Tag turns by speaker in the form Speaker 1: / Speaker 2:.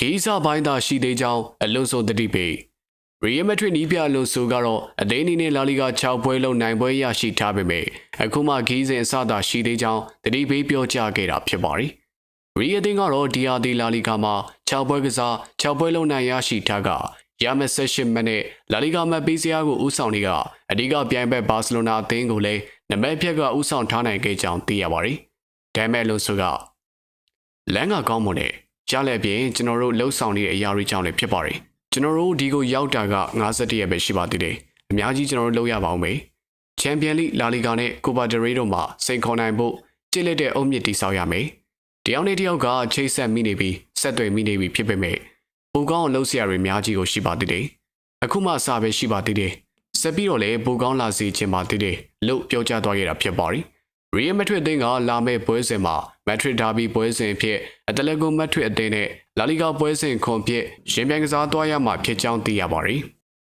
Speaker 1: ဂီးစာပိုင်းသာရှိသေးကြောင်းအလွန်ဆိုတတိပေးရီယယ်မက်ဒရစ်နီးပြအလွန်ဆိုကတော့အသိန်းအနေနဲ့လာလီဂါ6ပွဲလုံးနိုင်ပွဲရရှိထားပေမဲ့အခုမှဂီးစဉ်အစသာရှိသေးကြောင်းတတိပေးပြောကြားခဲ့တာဖြစ်ပါတယ်ရီယယ်တင်ကတော့ဒီယာဒီလာလီဂါမှာ6ပွဲကစား6ပွဲလုံးနိုင်ရရှိထားကရမက်ဆက်ရှစ်မနဲ့လာလီဂါမတ်ပေးစရာကိုဦးဆောင်နေကအဓိကပြိုင်ဘက်ဘာစီလိုနာအသင်းကိုလည်းနံပါတ်ဖြက်ကဦးဆောင်ထားနိုင်ခဲ့ကြောင်းသိရပါတယ်ဒါမဲ့လို့ဆိုကလမ်းကကောင်းမွန်တဲ့ ကြားလည်းပြင်ကျွန်တော်တို့လှုပ်ဆောင်နေတဲ့အရာတွေကြောင့်လည်းဖြစ်ပါတယ်ကျွန်တော်တို့ဒီကိုရောက်တာက51ရက်ပဲရှိပါသေးတယ်အများကြီးကျွန်တော်တို့လုပ်ရပါအောင်မေချန်ပီယံလိလာလီဂါနဲ့ကိုပါဒရေတို့မှာစိန်ခေါ်နိုင်ဖို့ကြစ်လက်တဲ့အုံမြင့်တိဆောက်ရမယ်တယောက်နဲ့တယောက်ကချိတ်ဆက်မိနေပြီးဆက်သွယ်မိနေပြီးဖြစ်ပေမဲ့ပိုကောင်းအောင်လှုပ်ဆရာတွေအများကြီးကိုရှိပါသေးတယ်အခုမှအစားပဲရှိပါသေးတယ်ဆက်ပြီးတော့လည်းပိုကောင်းလာစေချင်ပါသေးတယ်လို့ပြောကြားသွားခဲ့တာဖြစ်ပါတယ် ရီယယ်မက်ဒရစ်အသင်းကလာမယ့်ပွဲစဉ်မှာမက်ဒရစ်ဒါဘီပွဲစဉ်အဖြစ်အတလက်ကိုမက်ဒရစ်အသင်းနဲ့လာလီဂါပွဲစဉ်ခွန်ဖြစ်ရှင်ပြိုင်ကစားသွားရမှာဖြစ်ကြောင်းသိရပါတယ်။